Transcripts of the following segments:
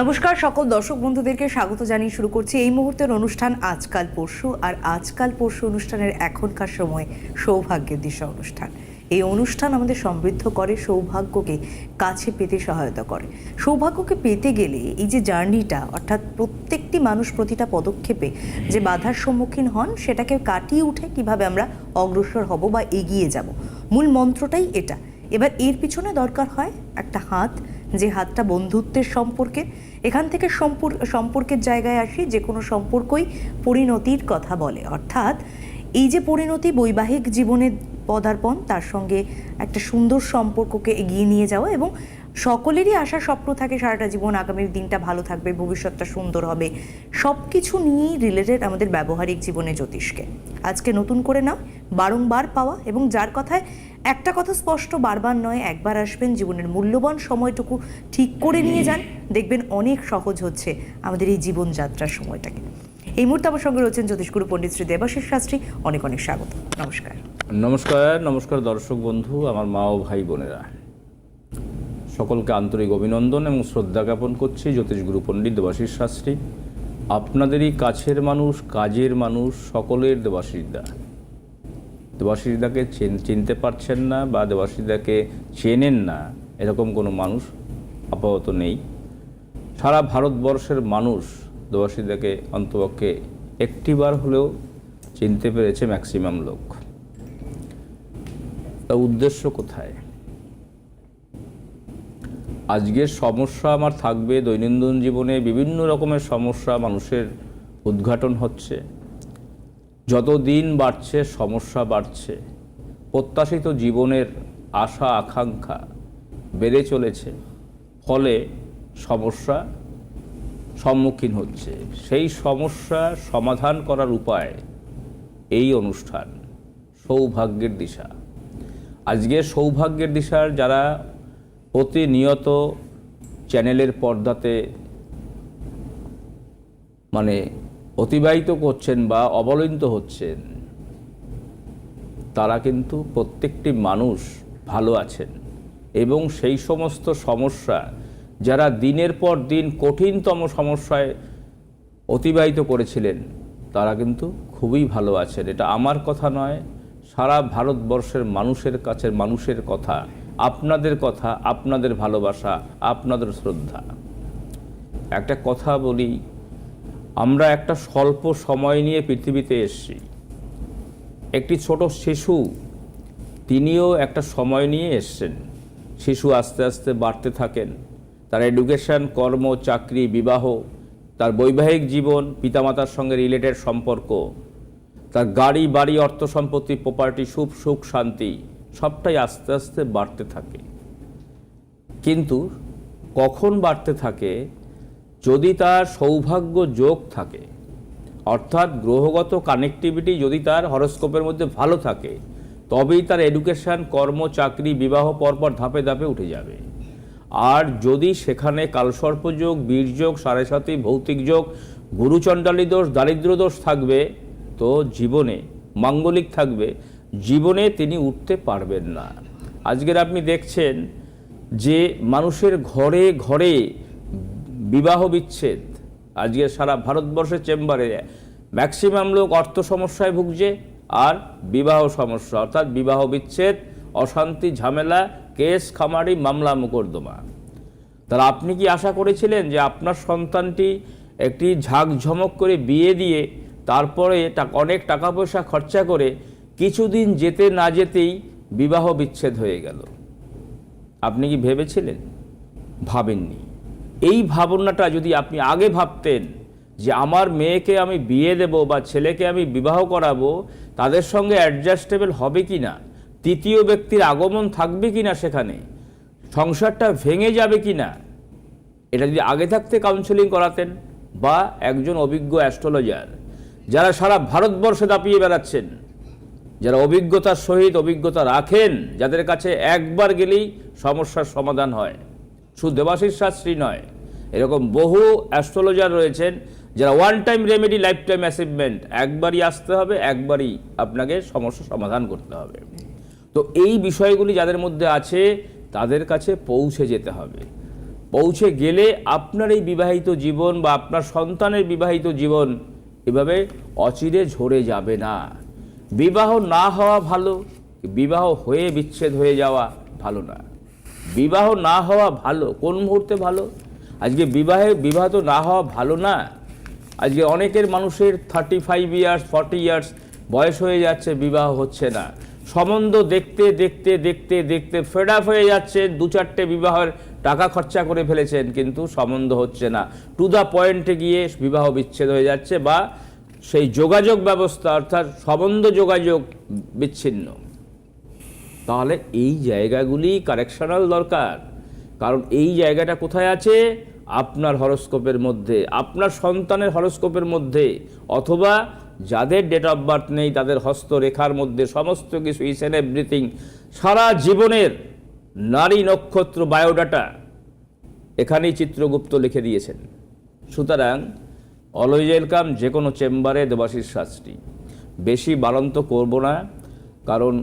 নমস্কার, সকল দর্শক বন্ধুদেরকে স্বাগত জানিয়ে শুরু করছি এই মুহূর্তের অনুষ্ঠান আজকাল পরশু আর আজকাল পরশু অনুষ্ঠানের এখনকার সময় সৌভাগ্যের দিশা অনুষ্ঠান। এই অনুষ্ঠান আমাদের সমৃদ্ধ করে, সৌভাগ্যকে কাছে পেতে সহায়তা করে। সৌভাগ্যকে পেতে গেলে এই যে জার্নিটা, অর্থাৎ প্রত্যেকটি মানুষ প্রতিটা পদক্ষেপে যে বাধার সম্মুখীন হন, সেটাকে কাটিয়ে উঠে কীভাবে আমরা অগ্রসর হব বা এগিয়ে যাব। মূল মন্ত্রটাই এটা। এবার এর পিছনে দরকার হয় একটা হাত যে হাতটা বন্ধুত্বের সম্পর্কে, এখান থেকে সম্পর্ক সম্পর্কের জায়গায় আসি, যে কোনো সম্পর্কই পরিণতির কথা বলে। অর্থাৎ, এই যে পরিণতি বৈবাহিক জীবনের পদার্পণ, তার সঙ্গে একটা সুন্দর সম্পর্ককে এগিয়ে নিয়ে যাওয়া এবং সকলেরই আশা স্বপ্ন থাকে সারাটা জীবন আগামীর দিনটা ভালো থাকবে, ভবিষ্যৎটা সুন্দর হবে। সব কিছু নিয়েই রিলেটেড আমাদের ব্যবহারিক জীবনে জ্যোতিষকে। আজকে নতুন করে না বারংবার পাওয়া এবং যার কথায় একটা কথা স্পষ্ট, বারবার নয়, একবার আসবেন, জীবনের মূল্যবান সময়টুকু ঠিক করে নিয়ে যান। দেখবেন অনেক সহজ হচ্ছে আমাদের এই জীবনযাত্রার সময়টাকে। এই মুহূর্তে আমার সঙ্গে রয়েছেন জ্যোতিষগুরু পণ্ডিত শ্রী দেবাশিস শাস্ত্রী। অনেক অনেক স্বাগত। নমস্কার। নমস্কার নমস্কার দর্শক বন্ধু, আমার মা ও ভাই বোনেরা। সকলকে আন্তরিক অভিনন্দন এবং শ্রদ্ধা জ্ঞাপন করছি জ্যোতিষগুরু পণ্ডিত দেবাশিস শাস্ত্রী। আপনাদেরই কাছের মানুষ, কাজের মানুষ, সকলের দেবাশিসদা দেবাশিসদাকে চেন- চিনতে পারছেন না বা দেবাশিসদাকে চেনেন না, এরকম কোনো মানুষ আপাতত নেই। সারা ভারতবর্ষের মানুষ দেবাশিসদাকে অন্তপক্ষে একটিবার হলেও চিনতে পেরেছে ম্যাক্সিমাম লোক। তা উদ্দেশ্য কোথায়? আজকের সমস্যা আমার থাকবে দৈনন্দিন জীবনে বিভিন্ন রকমের সমস্যা মানুষের উদ্ঘাটন হচ্ছে। যত দিন বাড়ছে, সমস্যা বাড়ছে। প্রত্যাশিত জীবনের আশা, আকাঙ্ক্ষা বেড়ে চলেছে। ফলে সমস্যা সম্মুখীন হচ্ছে। সেই সমস্যা সমাধান করার উপায় এই অনুষ্ঠান সৌভাগ্যের দিশা। আজকে সৌভাগ্যের দিশার যারা প্রতিনিয়ত চ্যানেলের পর্দাতে মানে অতিবাহিত করছেন বা অবলম্বিত হচ্ছেন, তারা কিন্তু প্রত্যেকটি মানুষ ভালো আছেন। এবং সেই সমস্ত সমস্যা যারা দিনের পর দিন কঠিনতম সমস্যায় অতিবাহিত করেছিলেন, তারা কিন্তু খুবই ভালো আছেন। এটা আমার কথা নয়, সারা ভারতবর্ষের মানুষের কাছে মানুষের কথা। আপনাদের কথা, আপনাদের ভালোবাসা, আপনাদের শ্রদ্ধা। একটা কথা বলি, আমরা একটা স্বল্প সময় নিয়ে পৃথিবীতে এসেছি। একটি ছোট শিশু, তিনিও একটা সময় নিয়ে এসছেন। শিশু আস্তে আস্তে বাড়তে থাকেন। তার এডুকেশন কর্ম, চাকরি, বিবাহ, তার বৈবাহিক জীবন, পিতামাতার সঙ্গে রিলেটেড সম্পর্ক, তার গাড়ি, বাড়ি, অর্থ সম্পত্তি প্রপার্টি সুখ সুখ, শান্তি সবটাই আস্তে আস্তে বাড়তে থাকে। কিন্তু কখন বাড়তে থাকে? যদি তার সৌভাগ্য যোগ থাকে, অর্থাৎ গ্রহগত কানেক্টিভিটি যদি তার হরস্কোপের মধ্যে ভালো থাকে, তবেই তার এডুকেশন কর্ম, চাকরি, বিবাহ পরপর ধাপে ধাপে উঠে যাবে। আর যদি সেখানে কালসর্পযোগ বীরযোগ সাড়ে সাথী, ভৌতিক যোগ, গুরুচণ্ডালী দোষ, দারিদ্র দোষ থাকবে, তো জীবনে মাঙ্গলিক থাকবে। জীবনে তিনি উঠতে পারবেন না। আজকের আপনি দেখছেন যে মানুষের ঘরে ঘরে বিবাহ বিচ্ছেদ। আজকে সারা ভারতবর্ষের চেম্বারে ম্যাক্সিমাম লোক অর্থ সমস্যায় ভুগছে আর বিবাহ সমস্যা, অর্থাৎ বিবাহ বিচ্ছেদ, অশান্তি, ঝামেলা, কেস, খামারি, মামলা, মোকদ্দমা। তাহলে আপনি কি আশা করেছিলেন যে আপনার সন্তানটি একটি ঝাঁকঝমক করে বিয়ে দিয়ে তারপরে অনেক টাকা পয়সা খরচা করে কিছুদিন যেতে না যেতেই বিবাহ বিচ্ছেদ হয়ে গেল। আপনি কি ভেবেছিলেন? ভাবেননি। এই ভাবনাটা যদি আপনি আগে ভাবতেন যে আমার মেয়েকে আমি বিয়ে দেব বা ছেলেকে আমি বিবাহ করাবো, তাদের সঙ্গে অ্যাডজাস্টেবল হবে কি না তৃতীয় ব্যক্তির আগমন থাকবে কি না সেখানে, সংসারটা ভেঙে যাবে কি না এটা যদি আগে থাকতে কাউন্সেলিং করাতেন বা একজন অভিজ্ঞ অ্যাস্ট্রোলজার যারা সারা ভারতবর্ষে দাপিয়ে বেড়াচ্ছেন যারা অভিজ্ঞতার সহিত অভিজ্ঞতা রাখেন, যাদের কাছে একবার গেলেই সমস্যার সমাধান হয়। শুধু দেবাশিস শাস্ত্রী নয়, এরকম বহু অ্যাস্ট্রোলজার রয়েছেন যারা one time remedy life time achievement একবারই আসতে হবে, একবারই আপনাকে সমস্যা সমাধান করতে হবে। তো এই বিষয়গুলি যাদের মধ্যে আছে, তাদের কাছে পৌঁছে যেতে হবে। পৌঁছে গেলে আপনার এই বিবাহিত জীবন বা আপনার সন্তানের বিবাহিত জীবন এভাবে অচিরে ঝরে যাবে না। বিবাহ না হওয়া ভালো, বিবাহ হয়ে বিচ্ছেদ হয়ে যাওয়া ভালো না। বিবাহ না হওয়া ভালো, কোন মুহূর্তে ভালো? আজকে বিবাহে, বিবাহ তো না হওয়া ভালো না। আজকে অনেকের মানুষের thirty five years forty years বয়স হয়ে যাচ্ছে, বিবাহ হচ্ছে না। সম্বন্ধ দেখতে দেখতে দেখতে দেখতে ফেড আপ হয়ে যাচ্ছে দু চারটে বিবাহের টাকা খরচা করে ফেলেছেন, কিন্তু সম্বন্ধ হচ্ছে না। টু দ্য পয়েন্টে গিয়ে বিবাহ বিচ্ছেদ হয়ে যাচ্ছে বা সেই যোগাযোগ ব্যবস্থা, অর্থাৎ সম্বন্ধ যোগাযোগ বিচ্ছিন্ন। তাহলে এই জায়গাগুলি কারেকশনাল দরকার। কারণ এই জায়গাটা কোথায় আছে? আপনার হরস্কোপের মধ্যে, আপনার সন্তানের হরস্কোপের মধ্যে, অথবা যাদের ডেট অফ বার্থ নেই, তাদের হস্তরেখার মধ্যে, সমস্ত কিছু ইস এন এভরিথিং সারা জীবনের নারী নক্ষত্র বায়োডাটা এখানেই চিত্রগুপ্ত লিখে দিয়েছেন। সুতরাং অলওয়েজ ওয়েলকাম যে কোনো চেম্বারে দেবাশিস শাস্ত্রী। বেশি বাড়ন্ত করব না কারণ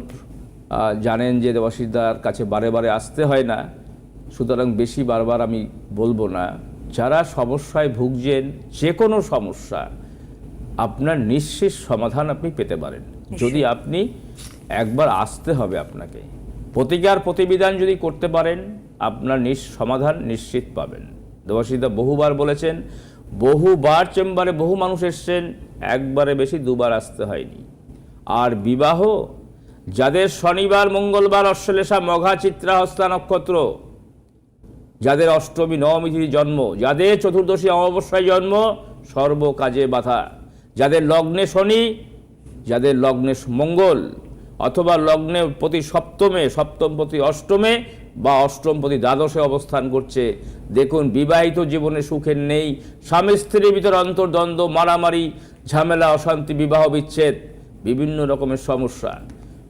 জানেন যে দেবাশিসদার কাছে বারে বারে আসতে হয় না সুতরাং বেশি বারবার আমি বলব না। যারা সমস্যায় ভুগছেন যে কোনো সমস্যা আপনার নিঃশেষ সমাধান আপনি পেতে পারেন। যদি আপনি একবার আসতে হবে আপনাকে প্রতিকার প্রতিবিধান যদি করতে পারেন আপনার নিঃ সমাধান নিশ্চিত পাবেন। দেবাশিদা বহুবার বলেছেন বহুবার চেম্বারে বহু মানুষ এসছেন, একবারে বেশি দুবার আসতে হয়নি। আর বিবাহ, যাদের শনিবার, মঙ্গলবার, অশ্লেষা, মঘা, চিত্রা, হস্তা নক্ষত্র, যাদের অষ্টমী, নবমী জন্ম, যাদের চতুর্দশী, অমাবস্যায় জন্ম সর্ব কাজে বাধা। যাদের লগ্নে শনি, যাদের লগ্নে মঙ্গল, অথবা লগ্নে প্রতি সপ্তমে, সপ্তম প্রতি অষ্টমে বা অষ্টম প্রতি দ্বাদশে অবস্থান করছে। দেখুন, বিবাহিত জীবনে সুখের নেই, স্বামী স্ত্রীর ভিতর অন্তর্দ্বন্দ্ব, মারামারি, ঝামেলা, অশান্তি, বিবাহ বিচ্ছেদ, বিভিন্ন রকমের সমস্যা।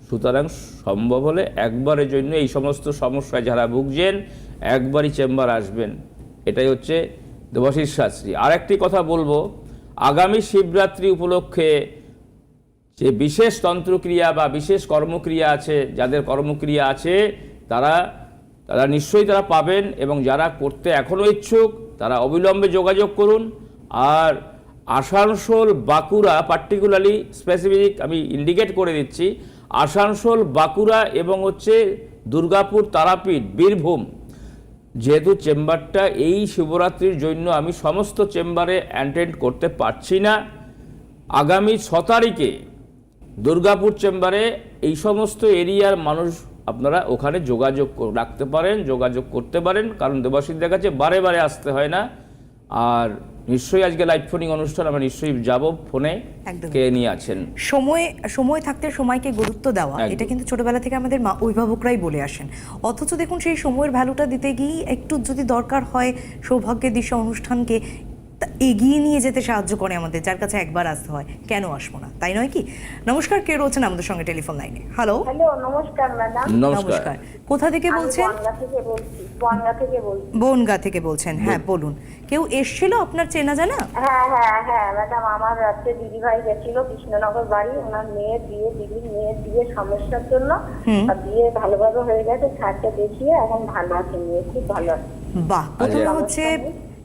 সুতরাং সম্ভব হলে একবারের জন্য এই সমস্ত সমস্যায় যারা ভুগছেন, একবারই চেম্বার আসবেন। এটাই হচ্ছে দেবাশিস শাস্ত্রী। আর একটি কথা বলব, আগামী শিবরাত্রি উপলক্ষে যে বিশেষ তন্ত্রক্রিয়া বা বিশেষ কর্মক্রিয়া আছে, যাদের কর্মক্রিয়া আছে, তারা তারা নিশ্চয়ই তারা পাবেন এবং যারা করতে এখনও ইচ্ছুক, তারা অবিলম্বে যোগাযোগ করুন। আর আসানসোল বাঁকুড়া পার্টিকুলারলি স্পেসিফিক আমি ইন্ডিকেট করে দিচ্ছি, আসানসোল, বাঁকুড়া এবং হচ্ছে দুর্গাপুর তারাপীঠ, বীরভূম। যেহেতু চেম্বারটা এই শিবরাত্রির জন্য আমি সমস্ত চেম্বারে অ্যাটেন্ড করতে পারছি না, আগামী ছ তারিখে দুর্গাপুর চেম্বারে এই সমস্ত এরিয়ার মানুষ আপনারা ওখানে যোগাযোগ রাখতে পারেন যোগাযোগ করতে পারেন কারণ দেবাশীদের কাছে বারে বারে আসতে হয় না আর নিশ্চয়ই আজকে লাইভ ফোনিং অনুষ্ঠান আমরা নিশ্চয়ই যাব ফোনে একদম। কে নিয়ে আছেন সময় সময় থাকতে সময়কে গুরুত্ব দেওয়া। এটা কিন্তু ছোটবেলা থেকে আমাদের মা অভিভাবকরাই বলে আসেন অথচ দেখুন সেই সময়ের ভ্যালুটা দিতে গিয়ে একটু যদি দরকার হয় সৌভাগ্যের দিশা অনুষ্ঠানকে এগিয়ে নিয়ে যেতে সাহায্য করে আমাদের যার কাছে একবার আসতে হয়। কেন আসব না? তাই নয় কি? নমস্কার কে রয়েছেন আমাদের সঙ্গে টেলিফোন লাইনে? হ্যালো হ্যালো নমস্কার ম্যাডাম নমস্কার। কোথা থেকে বলছেন? বনগা থেকে বলছি বনগা থেকে বলছি। বনগা থেকে বলছেন। হ্যাঁ বলুন। কেউ এসছিল আপনার চেনা জানা? হ্যাঁ হ্যাঁ হ্যাঁ ম্যাডাম আমার রাত্রে দিদি ভাই গেছিল কৃষ্ণনগর বাড়ি। ওনার মেয়ের বিয়ে দিদির মেয়ের বিয়ে সমস্যার জন্য। আর বিয়ে ভালোভাবে হয়ে গেছে ছাড়টা দেখিয়ে এখন ভালো আছে মেয়ে খুব ভালো আছে। বাহ প্রথমে আচ্ছা। হচ্ছে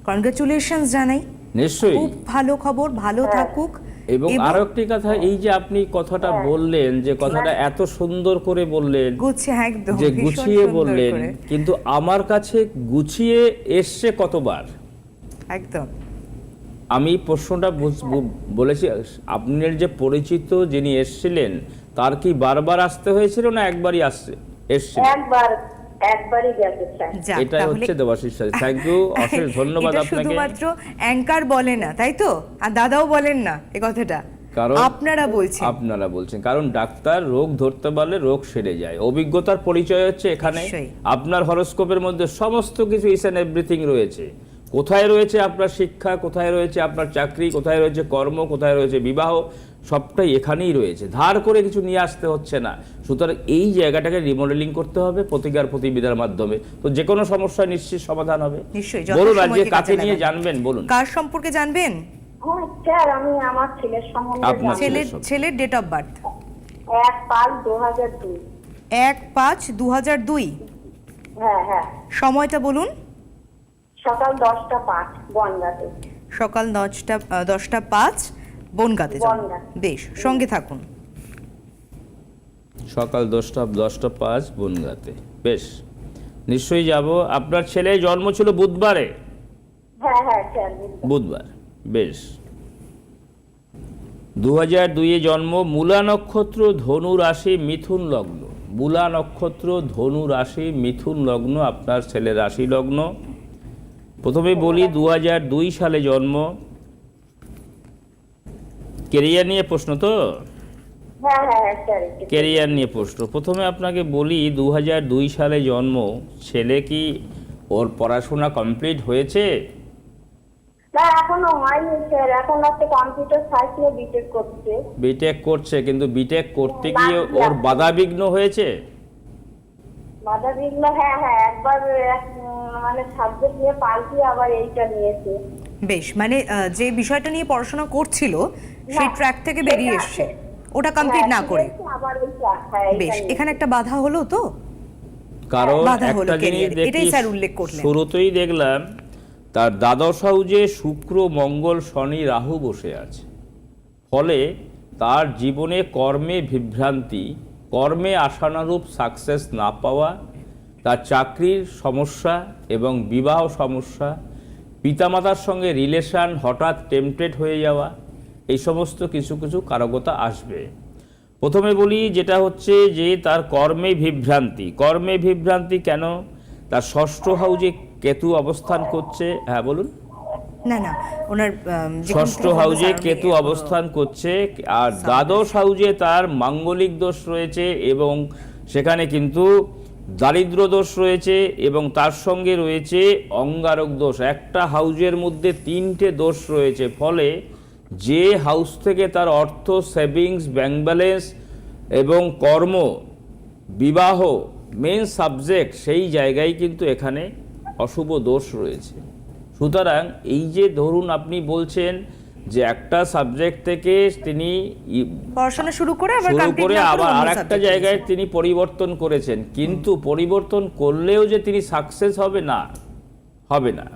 কনগ্রাচুলেশন জানাই। নিশ্চয়ই। খুব ভালো খবর ভালো থাকুক। এবং আরও একটি কথা এই যে আপনি কথাটা বললেন যে কথাটা এত সুন্দর করে বললেন গুছিয়ে একদম যে গুছিয়ে বললেন কিন্তু আমার কাছে গুছিয়ে এসছে কতবার? একদম। আমি প্রশ্নটা বলেছি আপনার যে পরিচিত যিনি এসছিলেন তার কি বারবার আসতে হয়েছিল না একবারই আসছে এসছে একবার একবারই গেছে স্যার এটাই হচ্ছে দেবাশিস থ্যাংক ইউ অশেষ ধন্যবাদ আপনাকে। শুধুমাত্র অ্যাঙ্কার বলে না তাই তো? আর দাদাও বলেন না এ কথাটা। কারণ আপনারা বলছেন। আপনারা বলছেন। কারণ ডাক্তার রোগ ধরতে পারলে রোগ সেরে যায়। অভিজ্ঞতার পরিচয় হচ্ছে এখানে। আপনার হরস্কোপের মধ্যে সমস্ত কিছু ইস অ্যান্ড এভরিথিং রয়েছে। কোথায় রয়েছে আপনার শিক্ষা? কোথায় রয়েছে আপনার চাকরি? কোথায় রয়েছে কর্ম? কোথায় রয়েছে বিবাহ? সবটাই এখানেই রয়েছে। ধার করে কিছু নিয়ে আসতে হচ্ছে না। সুতরাং এই জায়গাটাকে রিমডেলিং করতে হবে প্রতিকার প্রতিবিধার মাধ্যমে। তো যে কোনো সমস্যা নিশ্চিত সমাধান হবে। নিশ্চয়ই বলুন আজকে কাকে কাজে নিয়ে জানবেন বলুন। কার সম্পর্কে জানবেন? হ্যাঁ স্যার আমি আমার ছেলের সম্বন্ধে ছেলের ছেলের ডেট অফ বার্থ এক পাঁচ দু হাজার দুই। এক পাঁচ দু হাজার দুই। হ্যাঁ হ্যাঁ। সময়টা বলুন। সকাল দশটা পাঁচ বনগাতে সকাল দশটা দশটা পাঁচ। বনগাতে জন্ম। বেশ সঙ্গে থাকুন। সকাল দশটা দশটা পাঁচ বনগাতে। বেশ নিশ্চয়ই যাব। আপনার ছেলে জন্ম ছিল বুধবারে? হ্যাঁ হ্যাঁ বুঝলাম। বুধবার। বেশ। দু হাজার দুইয়ে জন্ম মূলা নক্ষত্র ধনু রাশি মিথুন লগ্ন। মূলা নক্ষত্র ধনু রাশি মিথুন লগ্ন আপনার ছেলের রাশি লগ্ন। প্রথমে বলি দু হাজার দুই সালে জন্ম। কেরিয়ার নিয়ে প্রশ্ন তো? হ্যাঁ হ্যাঁ হ্যাঁ। কেরিয়ার নিয়ে প্রশ্ন। প্রথমে আপনাকে বলি দু দুই সালে জন্ম। ছেলে কি ওর পড়াশোনা কমপ্লিট হয়েছে? না এখনও হয়নি স্যার এখন একটা কম্পিউটার সাইন্স নিয়ে বিটেক করছে। কিন্তু বিটেক করতে গিয়ে ওর বাধাবিঘ্ন হয়েছে? বাধা বিঘ্ন হ্যাঁ হ্যাঁ একবার মানে সাবজেক্ট নিয়ে পাল্টিয়ে আবার এইটা নিয়েছে। বেশ মানে যে বিষয়টা নিয়ে পড়াশোনা করছিল সেই ট্র্যাক থেকে বেরিয়ে এসছে। ওটা কমপ্লিট না হ্যাঁ, করে। আবার ওইটা হ্যাঁ বেশ এখানে একটা বাধা হলো তো? কারণ একটা জিনিস। এটাই স্যার উল্লেখ করলেন। শুরুতেই দেখলাম তার দ্বাদশ হাউজে শুক্র মঙ্গল শনি রাহু বসে আছে। ফলে তার জীবনে কর্মে বিভ্রান্তি কর্মে আশানুরূপ সাকসেস না পাওয়া তার চাকরির সমস্যা এবং বিবাহ সমস্যা পিতামাতার সঙ্গে রিলেশন হঠাৎ টেম্পটেড হয়ে যাওয়া এই সমস্ত কিছু কিছু কারকতা আসবে। প্রথমে বলি যেটা হচ্ছে যে তার কর্মে বিভ্রান্তি। কর্মে বিভ্রান্তি কেন? তার ষষ্ঠ হাউজে কেতু অবস্থান করছে। হ্যাঁ বলুন। না না ওনার ষষ্ঠ হাউজে কেতু অবস্থান করছে। আর দ্বাদশ হাউজে তার মাঙ্গলিক দোষ রয়েছে এবং সেখানে কিন্তু দারিদ্র দোষ রয়েছে এবং তার সঙ্গে রয়েছে অঙ্গারক দোষ। একটা হাউজের মধ্যে তিনটে দোষ রয়েছে। ফলে যে হাউস থেকে তার অর্থ সেভিংস ব্যাংক ব্যালেন্স এবং কর্ম বিবাহ মেন সাবজেক্ট সেই জায়গায় কিন্তু এখানে অশুভ দোষ রয়েছে। সুতরাং এই যে ধরুন আপনি বলছেন যে একটা সাবজেক্ট থেকে তিনি পড়াশোনা শুরু করে আবার শুরু করে আবার অন্য আর একটা জায়গায় তিনি পরিবর্তন করেছেন। কিন্তু পরিবর্তন করলেও যে তিনি সাকসেস হবে না হবে না।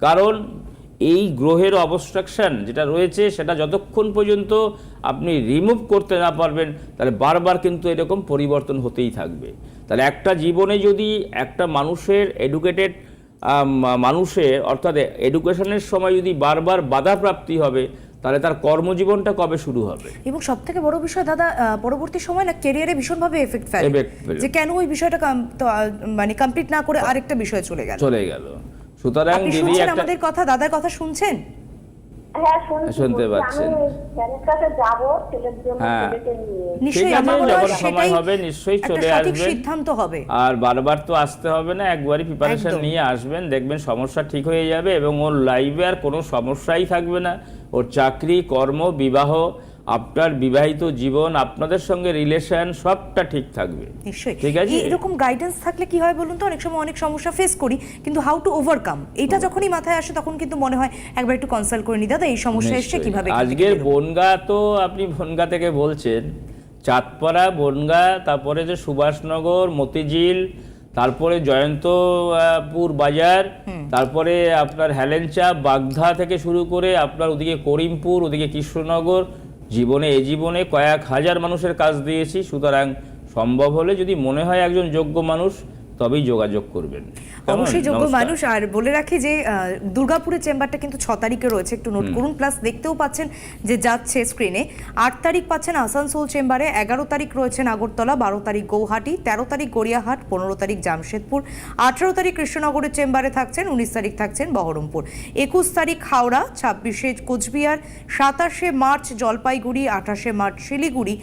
কারণ এই গ্রহের অবস্ট্রাকশন যেটা রয়েছে সেটা যতক্ষণ পর্যন্ত আপনি রিমুভ করতে না পারবেন তাহলে বারবার কিন্তু এরকম পরিবর্তন হতেই থাকবে। তাহলে একটা জীবনে যদি একটা মানুষের এডুকেটেড মানুষের অর্থাৎ এডুকেশনের সময় যদি বারবার বাধাপ্রাপ্তি হবে তাহলে তার কর্মজীবনটা কবে শুরু হবে? এবং সব থেকে বড় বিষয় দাদা পরবর্তী সময় না ক্যারিয়ারে ভীষণভাবে এফেক্ট ফেলে। যে কেন ওই বিষয়টা মানে কমপ্লিট না করে আরেকটা বিষয়ে চলে গেল। চলে গেল। সুতরাং দিদি একটা আমাদের কথা দাদার কথা শুনছেন হ্যাঁ শুনতে পাচ্ছেন। হ্যাঁ। নিশ্চয়ই আছে, আমার যখন সময় হবে নিশ্চয়ই চলে আসবেন। সিদ্ধান্ত হবে আর বারবার তো আসতে হবে না একবারই প্রিপারেশন নিয়ে আসবেন দেখবেন সমস্যা ঠিক হয়ে যাবে এবং ওর লাইফে আর কোনো সমস্যাই থাকবে না ওর চাকরি কর্ম বিবাহ আপনার বিবাহিত জীবন আপনাদের সঙ্গে রিলেশন সবটা ঠিক থাকবে। নিশ্চয়ই। ঠিক আছে? এরকম গাইডেন্স থাকলে কি হয় বলুন তো? অনেক সময় অনেক সমস্যা ফেস করি কিন্তু হাউ টু ওভারকাম এটা যখনই মাথায় আসে তখন কিন্তু মনে হয় একবার একটু কনসাল্ট করে নি দাদা এই সমস্যা এসছে কীভাবে আজকের? বনগা তো আপনি বনগা থেকে বলছেন। চাঁদপাড়া বনগা তারপরে যে সুভাষনগর মতিঝিল তারপরে জয়ন্তপুর বাজার তারপরে আপনার হেলেঞ্চা বাগধা থেকে শুরু করে আপনার ওদিকে করিমপুর ওদিকে কৃষ্ণনগর জীবনে, এ জীবনে কয়েক হাজার মানুষের কাজ দিয়েছি, সুতরাং সম্ভব হলে যদি মনে হয় একজন যোগ্য মানুষ, তবেই যোগাযোগ করবেন? অবশ্যই যোগ্য মানুষ। আর বলে রাখি যে দুর্গাপুরের চেম্বারটা কিন্তু ছ তারিখে রয়েছে একটু নোট করুন। প্লাস দেখতেও পাচ্ছেন যে যাচ্ছে স্ক্রিনে আট তারিখ পাচ্ছেন আসানসোল চেম্বারে এগারো তারিখ রয়েছেন আগরতলা বারো তারিখ গৌহাটি তেরো তারিখ গড়িয়াহাট পনেরো তারিখ জামশেদপুর আঠেরো তারিখ কৃষ্ণনগরের চেম্বারে থাকছেন উনিশ তারিখ থাকছেন বহরমপুর। একুশ তারিখ হাওড়া ছাব্বিশে কোচবিহার সাতাশে মার্চ জলপাইগুড়ি আঠাশে মার্চ শিলিগুড়ি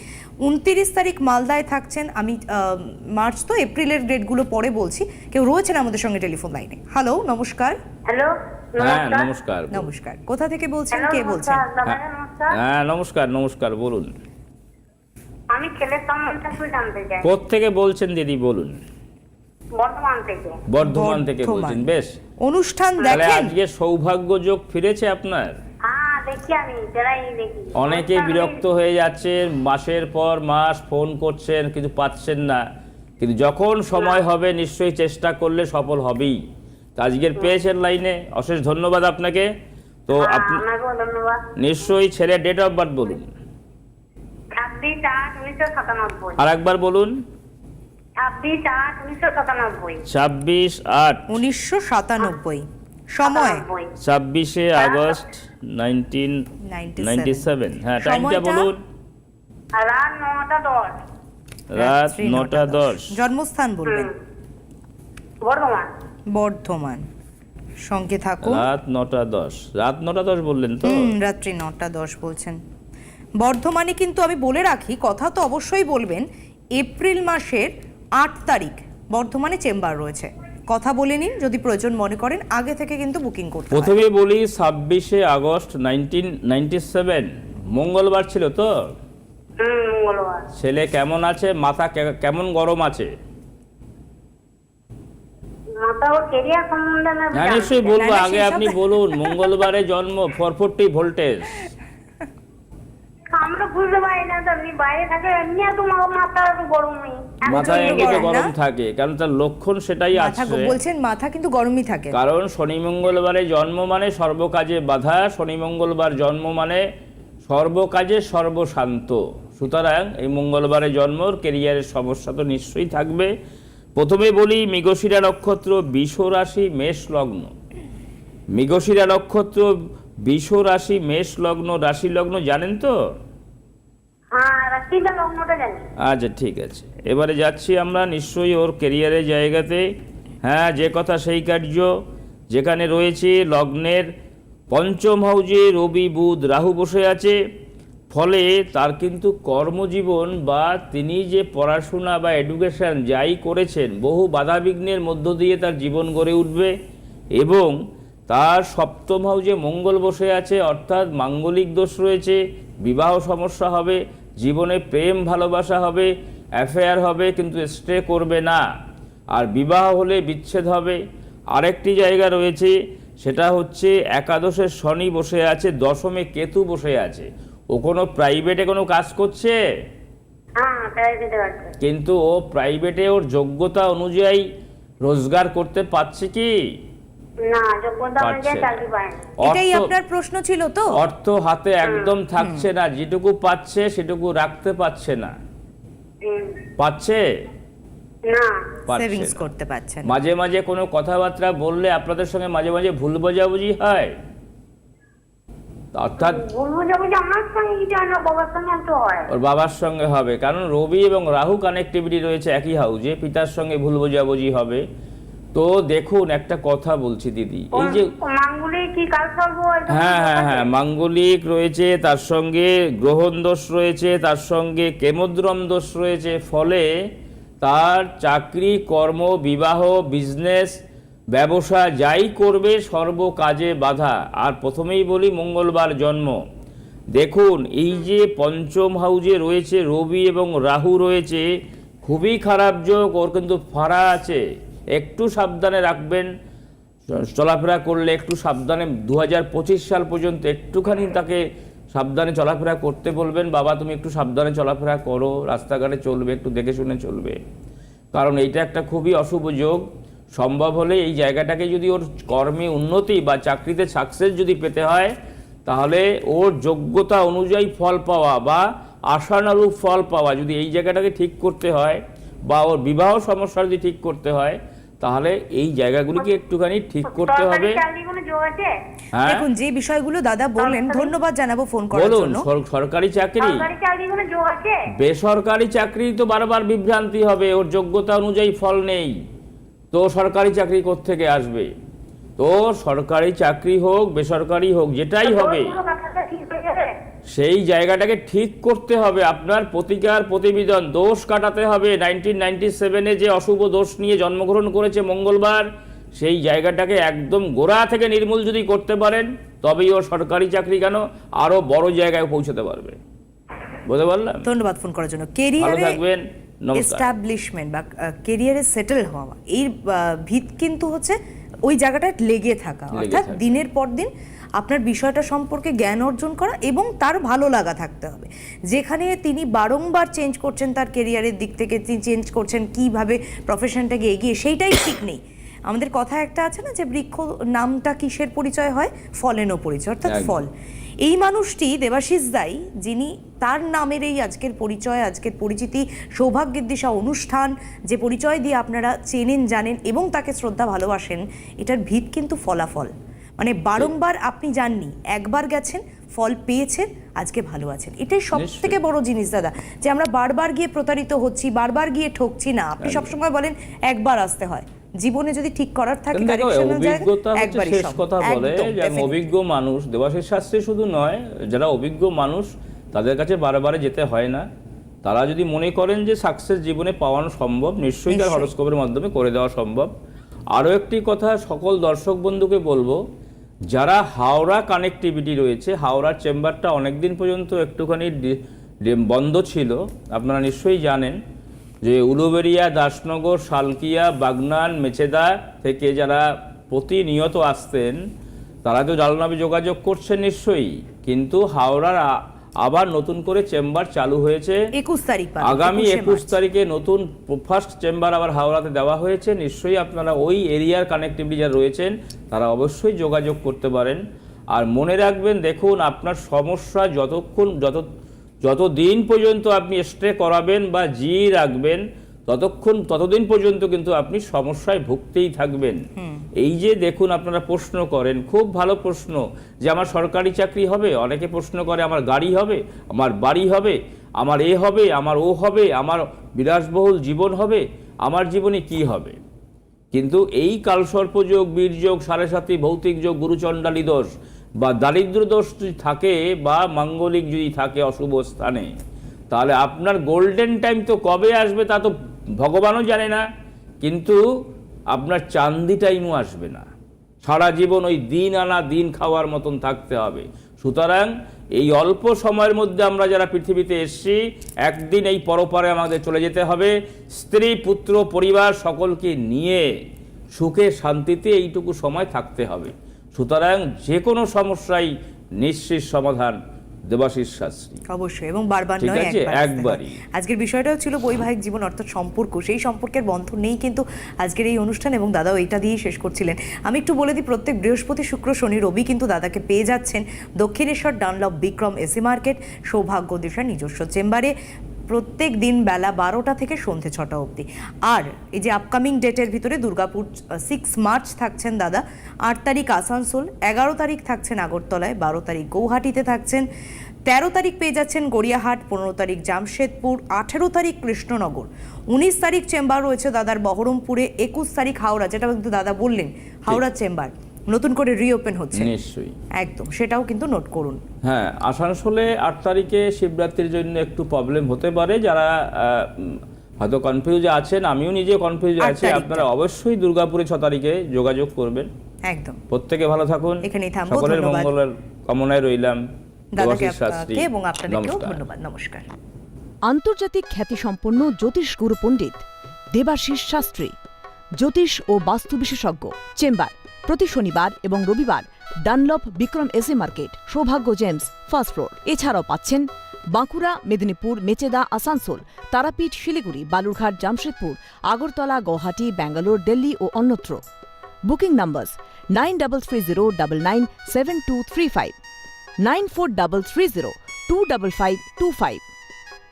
উনতিরিশ তারিখ মালদায় থাকছেন আমি মার্চ তো এপ্রিলের ডেটগুলো পরে বলছি। কেউ রয়েছেন আমাদের সঙ্গে? টেলিফোন লাইনে। হ্যালো নমস্কার। হ্যালো হ্যাঁ নমস্কার। নমস্কার কোথা থেকে বলছেন? কে বলছেন? হ্যাঁ নমস্কার। হ্যাঁ নমস্কার নমস্কার বলুন। আমি ছেলের সম্বন্ধে একটু জানতে চাই থেকে বলছেন দিদি বলুন? বর্ধমান থেকে। বর্ধমান থেকে বলছেন বেশ। অনুষ্ঠান দেখেন। আজকে সৌভাগ্য যোগ ফিরেছে আপনার? হ্যাঁ দেখি আমি প্রায় দেখি। অনেকে বিরক্ত হয়ে যাচ্ছেন মাসের পর মাস ফোন করছেন কিন্তু পাচ্ছেন না। কিন্তু যখন সময় হবে নিশ্চয়ই চেষ্টা করলে সফল হবেই। তো আজকের পেয়েছেন লাইনে অশেষ ধন্যবাদ আপনাকে। তো হ্যাঁ, আপনি নিশ্চয়ই ছেলে ডেট অফ বার্থ বলুন। ছাব্বিশ আট উনিশশো সাতানব্বই। আর একবার বলুন। ছাব্বিশ আট উনিশশো সাতানব্বই। সময়। ছাব্বিশে আগস্ট নাইনটিন নাইনটি সেভেন। হ্যাঁ টাইমটা বলুন। রাত নটা দশ। রাত নটা দশ। জন্মস্থান বলবেন? বর্ধমান। বর্ধমান। সঙ্গে থাকুন। রাত নটা দশ। রাত নটা দশ বললেন তো? হুম রাত্রি নটা দশ বলছেন। বর্ধমানে কিন্তু আমি বলে রাখি কথা তো অবশ্যই বলবেন এপ্রিল মাসের আট তারিখ বর্ধমানে চেম্বার রয়েছে। কথা বলে নিন যদি প্রয়োজন মনে করেন আগে থেকে কিন্তু বুকিং করতে। প্রথমে বলি ছাব্বিশে আগস্ট নাইনটিন নাইনটি সেভেন মঙ্গলবার ছিল তো? ছেলে কেমন আছে? মাথা কেমন গরম আছে? মাথা ও কেরিয়ার সম্বন্ধে আমি হ্যাঁ নিশ্চয়ই বলব আগে আপনি বলুন মঙ্গলবারে জন্ম ফোর ফোরটি ভোল্টেজ থাকে মাথা এমনিতে গরম কারণ তার লক্ষণ সেটাই মাথা আছে। বলছেন মাথা কিন্তু গরমই থাকে। কারণ শনি মঙ্গলবারে জন্ম মানে সর্বকাজে বাধা শনি মঙ্গলবার জন্ম মানে সর্বকাজে সর্বশান্ত। সুতরাং এই মঙ্গলবারে জন্মর কেরিয়ারের সমস্যা তো নিশ্চয়ই থাকবে। প্রথমে বলি মৃগশিরা নক্ষত্র বিষ রাশি মেষ লগ্ন। মৃগশিরা নক্ষত্র বিষ রাশি মেষ লগ্ন রাশি লগ্ন জানেন তো? হ্যাঁ আচ্ছা ঠিক আছে। এবারে যাচ্ছি আমরা নিশ্চয়ই ওর কেরিয়ারের জায়গাতে। হ্যাঁ যে কথা সেই কার্য। যেখানে রয়েছে লগ্নের পঞ্চম হাউজে রবি বুধ রাহু বসে আছে। ফলে তার কিন্তু কর্মজীবন বা তিনি যে পড়াশোনা বা এডুকেশন যাই করেছেন, বহু বাধাবিঘ্নের মধ্য দিয়ে তার জীবন গড়ে উঠবে এবং তার সপ্তম হাউজে মঙ্গল বসে আছে, অর্থাৎ মাঙ্গলিক দোষ রয়েছে, বিবাহ সমস্যা হবে, জীবনে প্রেম ভালোবাসা হবে অ্যাফেয়ার হবে, কিন্তু স্টে করবে না। আর বিবাহ হলে বিচ্ছেদ হবে। আরেকটি জায়গা রয়েছে সেটা হচ্ছে একাদশের শনি বসে আছে দশমে কেতু বসে আছে। ও কোনো প্রাইভেটে কোনো কাজ করছে? হ্যাঁ তাই দিতে পারছে কিন্তু ও প্রাইভেটে ওর যোগ্যতা অনুযায়ী রোজগার করতে পারছে কি? এটাই আপনার প্রশ্ন ছিল তো? অর্থ হাতে একদম থাকছে না যেটুকু পাচ্ছে সেটুকু রাখতে পারছে না। পাচ্ছে সেভিংস করতে পারছেন মাঝে মাঝে কোনো কথাবার্তা বললে আপনাদের সঙ্গে মাঝে মাঝে ভুল বোঝাবুঝি হয়? অর্থাৎ ভুল বুঝাবুঝি আমার সঙ্গে কিছু হয় না বাবার সঙ্গে তো হয়। ওর বাবার সঙ্গে হবে। কারণ রবি এবং রাহু কানেক্টিভিটি রয়েছে একই হাউজে পিতার সঙ্গে ভুল বোঝাবুঝি হবে। তো দেখুন একটা কথা বলছি দিদি। এই যে মাঙ্গুলি কি কাল সর্ব হ্যাঁ হ্যাঁ হ্যাঁ মাঙ্গলিক রয়েছে তার সঙ্গে গ্রহণ দোষ রয়েছে তার সঙ্গে কেমদ্রম দোষ রয়েছে। ফলে তার চাকরি, কর্ম, বিবাহ বিজনেস ব্যবসা যাই করবে সর্ব কাজে বাধা। আর প্রথমেই বলি মঙ্গলবার জন্ম। দেখুন, এই যে পঞ্চম হাউজে রয়েছে রবি এবং রাহু রয়েছে, খুবই খারাপ যোগ, ওর কিন্তু ফাড়া আছে। একটু সাবধানে রাখবেন। চলাফেরা করলে একটু সাবধানে। দু হাজার পঁচিশ সাল পর্যন্ত একটুখানি তাকে সাবধানে চলাফেরা করতে বলবেন, বাবা, তুমি একটু সাবধানে চলাফেরা করো, রাস্তাঘাটে চলবে, একটু দেখে শুনে চলবে। কারণ এইটা একটা খুবই অশুভ যোগ। সম্ভব হলে এই জায়গাটাকে যদি ওর কর্মে উন্নতি বা চাকরিতে সাকসেস যদি পেতে হয়, তাহলে ওর যোগ্যতা অনুযায়ী ফল পাওয়া বা আশানুরূপ ফল পাওয়া যদি এই জায়গাটাকে ঠিক করতে হয় বা ওর বিবাহ সমস্যা যদি ঠিক করতে হয় তাহলে এই জায়গাগুলিকে একটুখানি ঠিক করতে হবে। সরকারি চাকরি কোনো যোগ আছে? হ্যাঁ। দেখুন যে বিষয়গুলো দাদা বললেন ধন্যবাদ জানাব ফোন করার জন্য। সর- সরকারি চাকরি? বেসরকারি চাকরি তো বারবার বিভ্রান্তি হবে ওর যোগ্যতা অনুযায়ী ফল নেই। তো সরকারি চাকরি থেকে আসবে? তো সরকারি চাকরি হোক বেসরকারি হোক যেটাই হবে দোষগুলো কাটাতে ঠিক হয়ে যাবে সেই জায়গাটাকে ঠিক করতে হবে। আপনার প্রতিকার প্রতিবেদন দোষ কাটাতে হবে। নাইনটিন নাইনটি সেভেনে যে অশুভ দোষ নিয়ে জন্মগ্রহণ করেছে মঙ্গলবার সেই জায়গাটাকে একদম গোড়া থেকে নির্মূল যদি করতে পারেন তবেই ও সরকারি চাকরি কেন আরও বড় জায়গায় পৌঁছতে পারবে। বুঝতে পারলাম ধন্যবাদ ফোন করার জন্য। কেরিয়ারে থাকবেন এস্টাবলিশমেন্ট বা কেরিয়ারে সেটেল হওয়া এই আহ, ভিত কিন্তু হচ্ছে ওই জায়গাটা লেগে থাকা অর্থাৎ থাকা। দিনের পর দিন আপনার বিষয়টা সম্পর্কে জ্ঞান অর্জন করা এবং তার ভালো লাগা থাকতে হবে। যেখানে তিনি বারংবার চেঞ্জ করছেন তার কেরিয়ারের দিক থেকে তিনি চেঞ্জ করছেন কীভাবে প্রফেশনটাকে এগিয়ে সেইটাই ঠিক নেই। আমাদের কথা একটা আছে না যে বৃক্ষ নামটা কিসের পরিচয় হয়? ফলেনও পরিচয় অর্থাৎ ফল। এই মানুষটি দেবাশিস দাই যিনি তার নামের এই আজকের পরিচয় আজকের পরিচিতি সৌভাগ্যের দিশা অনুষ্ঠান যে পরিচয় দিয়ে আপনারা চেনেন জানেন এবং তাকে শ্রদ্ধা ভালোবাসেন এটার ভিত কিন্তু ফলাফল। মানে বারংবার আপনি যাননি একবার গেছেন ফল পেয়েছেন আজকে ভালো আছেন। এটাই সব থেকে বড় জিনিস দাদা যে আমরা বারবার গিয়ে প্রতারিত হচ্ছি বারবার গিয়ে ঠকছি না। আপনি সবসময় বলেন একবার আসতে হয়। জীবনে যদি ঠিক করার থাকে শেষ কথা বলে অভিজ্ঞ মানুষ। দেবাশিস শাস্ত্রী শুধু নয় যারা অভিজ্ঞ মানুষ তাদের কাছে বারে বারে যেতে হয় না। তারা যদি মনে করেন যে সাকসেস জীবনে পাওয়ানো সম্ভব নিশ্চয়ই তার। হরস্কোপের মাধ্যমে করে দেওয়া সম্ভব। আরও একটি কথা সকল দর্শক বন্ধুকে বলব যারা হাওড়া কানেক্টিভিটি রয়েছে, হাওড়ার চেম্বারটা অনেক দিন পর্যন্ত একটুখানি বন্ধ ছিল। আপনারা নিশ্চয়ই জানেন যে উলুবেরিয়া দাসনগর, শালকিয়া, বাগনান, মেচেদা থেকে যারা প্রতিনিয়ত আসতেন, তারা তো জালনাবি যোগাযোগ করছেন নিশ্চয়ই। কিন্তু হাওড়ার আবার নতুন করে চেম্বার চালু হয়েছে। একুশ তারিখ আগামী একুশ তারিখে নতুন ফার্স্ট চেম্বার আবার হাওড়াতে দেওয়া হয়েছে। নিশ্চয়ই আপনারা ওই এরিয়ার কানেক্টিভিটি যারা রয়েছেন তারা অবশ্যই যোগাযোগ করতে পারেন। আর মনে রাখবেন দেখুন আপনার সমস্যা যতক্ষণ যত যত দিন পর্যন্ত আপনি স্টে করাবেন বা জি রাখবেন ততক্ষণ ততদিন পর্যন্ত কিন্তু আপনি সমস্যায় ভুগতেই থাকবেন। এই যে দেখুন আপনারা প্রশ্ন করেন খুব ভালো প্রশ্ন যে আমার সরকারি চাকরি হবে অনেকে প্রশ্ন করে আমার গাড়ি হবে আমার বাড়ি হবে আমার এ হবে আমার ও হবে আমার বিলাসবহুল জীবন হবে আমার জীবনে কি হবে? কিন্তু এই কালসর্পযোগ বীরযোগ সাড়ে সাতি ভৌতিক যোগ গুরুচণ্ডালী দোষ বা দারিদ্র দোষ যদি থাকে বা মাঙ্গলিক যদি থাকে অশুভ স্থানে তাহলে আপনার গোল্ডেন টাইম তো কবে আসবে তা তো ভগবানও জানে না, কিন্তু আপনার চান্দি টাইমও আসবে না। সারা জীবন ওই দিন আনা দিন খাওয়ার মতন থাকতে হবে। সুতরাং এই অল্প সময়ের মধ্যে আমরা যারা পৃথিবীতে এসেছি, একদিন এই পরপারে আমাদের চলে যেতে হবে। স্ত্রী, পুত্র, পরিবার সকলকে নিয়ে সুখে, শান্তিতে এইটুকু সময় থাকতে হবে। সুতরাং যে কোনো সমস্যাই নিশ্চিত সমাধান দেবাশিস শাস্ত্রী। অবশ্যই এবং বারবার নয় একবার। একবারই। আজকের বিষয়টাও ছিল বৈবাহিক জীবন অর্থাৎ সম্পর্ক। সেই সম্পর্কের বন্ধন নেই কিন্তু আজকের এই অনুষ্ঠান এবং দাদাও এটা দিয়েই শেষ করছিলেন। আমি একটু বলে দিই প্রত্যেক বৃহস্পতি শুক্র শনি রবি কিন্তু দাদাকে পেয়ে যাচ্ছেন। Dakshineswar Dunlop Bikram AC market Saubhagya Disha নিজস্ব চেম্বারে। প্রত্যেক দিন বেলা বারোটা থেকে সন্ধে ছটা অবধি। আর এই যে আপকামিং ডেটের ভিতরে দুর্গাপুর সিক্স মার্চ থাকছেন দাদা আট তারিখ আসানসোল এগারো তারিখ থাকছেন আগরতলায় বারো তারিখ গৌহাটিতে থাকছেন তেরো তারিখ পেয়ে যাচ্ছেন গড়িয়াহাট পনেরো তারিখ জামশেদপুর আঠেরো তারিখ কৃষ্ণনগর। উনিশ তারিখ চেম্বার রয়েছে দাদার বহরমপুরে একুশ তারিখ হাওড়া যেটা কিন্তু দাদা বললেন হাওড়া চেম্বার। নতুন করে রিওপেন হচ্ছে। নিশ্চয়ই। একদম সেটাও কিন্তু নোট করুন। হ্যাঁ আসানসোলে আট তারিখে শিবরাত্রির জন্য একটু প্রবলেম হতে পারে। যারা আহ, হয়তো কনফিউজে আছেন আমিও নিজে কনফিউজে আছি। আপনারা অবশ্যই দুর্গাপুরে ছ তারিখে যোগাযোগ করবেন। একদম। প্রত্যেকে ভালো থাকুন। এখানেই থামবো, সকলের মঙ্গলের কামনায় রইলাম। এবং আপনাদেরকেও ধন্যবাদ। নমস্কার। আন্তর্জাতিক খ্যাতিসম্পন্ন জ্যোতিষ গুরু পণ্ডিত দেবাশিস শাস্ত্রী জ্যোতিষ ও বাস্তু বিশেষজ্ঞ চেম্বার। প্রতি শনিবার এবং রবিবার Dunlop Bikram AC market Saubhagya gems first floor এছাড়াও পাচ্ছেন বাঁকুড়া, মেদিনীপুর, মেচেদা, আসানসোল, তারাপীঠ, শিলিগুড়ি, বালুরঘাট, জামশেদপুর, আগরতলা, গৌহাটি, ব্যাঙ্গালোর, দিল্লি ও অন্যত্র booking number nine double three zero double nine seven two three five, nine four double three zero two double five two five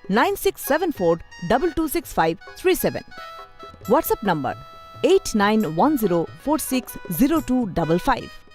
9674226537. WhatsApp number 8910460255.